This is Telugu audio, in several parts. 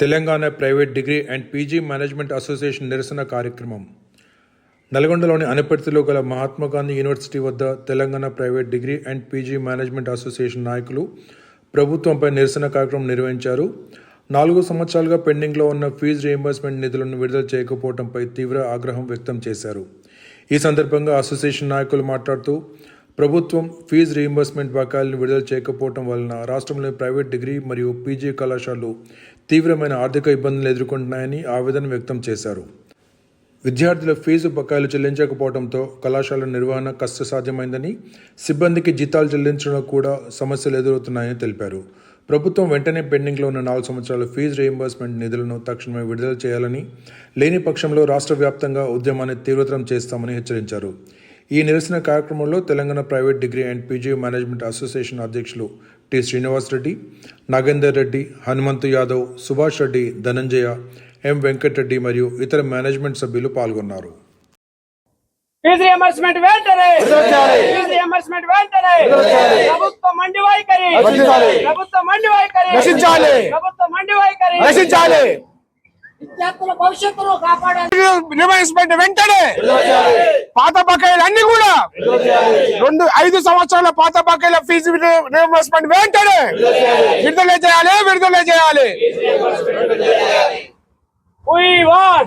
Telangana private degree and PG management association నిరసన కార్యక్రమం. నల్గొండలోని అనపర్తిలో గల మహాత్మా గాంధీ యూనివర్సిటీ వద్ద Telangana private degree and PG management association నాయకులు ప్రభుత్వంపై నిరసన కార్యక్రమం నిర్వహించారు. నాలుగు సంవత్సరాలుగా పెండింగ్లో ఉన్న ఫీజు రీయింబర్స్మెంట్ నిధులను విడుదల చేయకపోవడంపై తీవ్ర ఆగ్రహం వ్యక్తం చేశారు. ఈ సందర్భంగా అసోసియేషన్ నాయకులు మాట్లాడుతూ ప్రభుత్వం ఫీజు రీయింబర్స్మెంట్ బకాయిలను విడుదల చేయకపోవడం వలన రాష్ట్రంలోని ప్రైవేట్ డిగ్రీ మరియు పీజీ కళాశాలలు తీవ్రమైన ఆర్థిక ఇబ్బందులు ఎదుర్కొంటున్నాయని ఆవేదన వ్యక్తం చేశారు. విద్యార్థుల ఫీజు బకాయిలు చెల్లించకపోవడంతో కళాశాల నిర్వహణ కష్టసాధ్యమైందని సిబ్బందికి జీతాలు చెల్లించడం కూడా సమస్యలు ఎదురవుతున్నాయని తెలిపారు. ప్రభుత్వం వెంటనే పెండింగ్లో ఉన్న నాలుగు సంవత్సరాల ఫీజు రీయింబర్స్మెంట్ నిధులను తక్షణమే విడుదల చేయాలని లేని పక్షంలో రాష్ట్ర వ్యాప్తంగా ఉద్యమాన్ని తీవ్రతరం చేస్తామని హెచ్చరించారు. ఈ నిరసన కార్యక్రమంలో Telangana private degree and PG management association అధ్యక్షులు టి శ్రీనివాస్ రెడ్డి నాగేందర్ రెడ్డి హనుమంతు యాదవ్ సుభాష్ రెడ్డి ధనంజయ ఎం వెంకటరెడ్డి మరియు ఇతర మేనేజ్మెంట్ సభ్యులు పాల్గొన్నారు. ఫీజు రియంబర్స్మెంట్ వెంటనే! ఫీజు రియంబర్స్మెంట్ వెంటనే! ప్రభుత్వ మండి వైఖరి! ప్రభుత్వ మండి వైఖరి! నశించాలి. ప్రభుత్వ మండి వైఖరి! నశించాలి. విద్యార్థుల భవిష్యత్తును కాపాడాలి. వెంటనే! పాత బకాయిలు రెండు ఐదు సంవత్సరాల పాత బకాయిల ఫీజు రియంబర్స్మెంట్ వెంటనే విడుదల చేయాలి విడుదల చేయాలి. వెంటనే.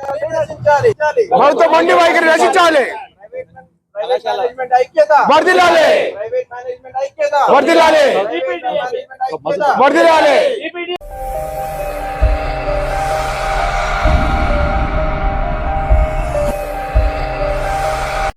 నశించాలి నశించాలి ప్రభుత్వ మండి వైఖరి నశించాలి ప్రైవేట్ మేనేజ్మెంట్ ఐక్యత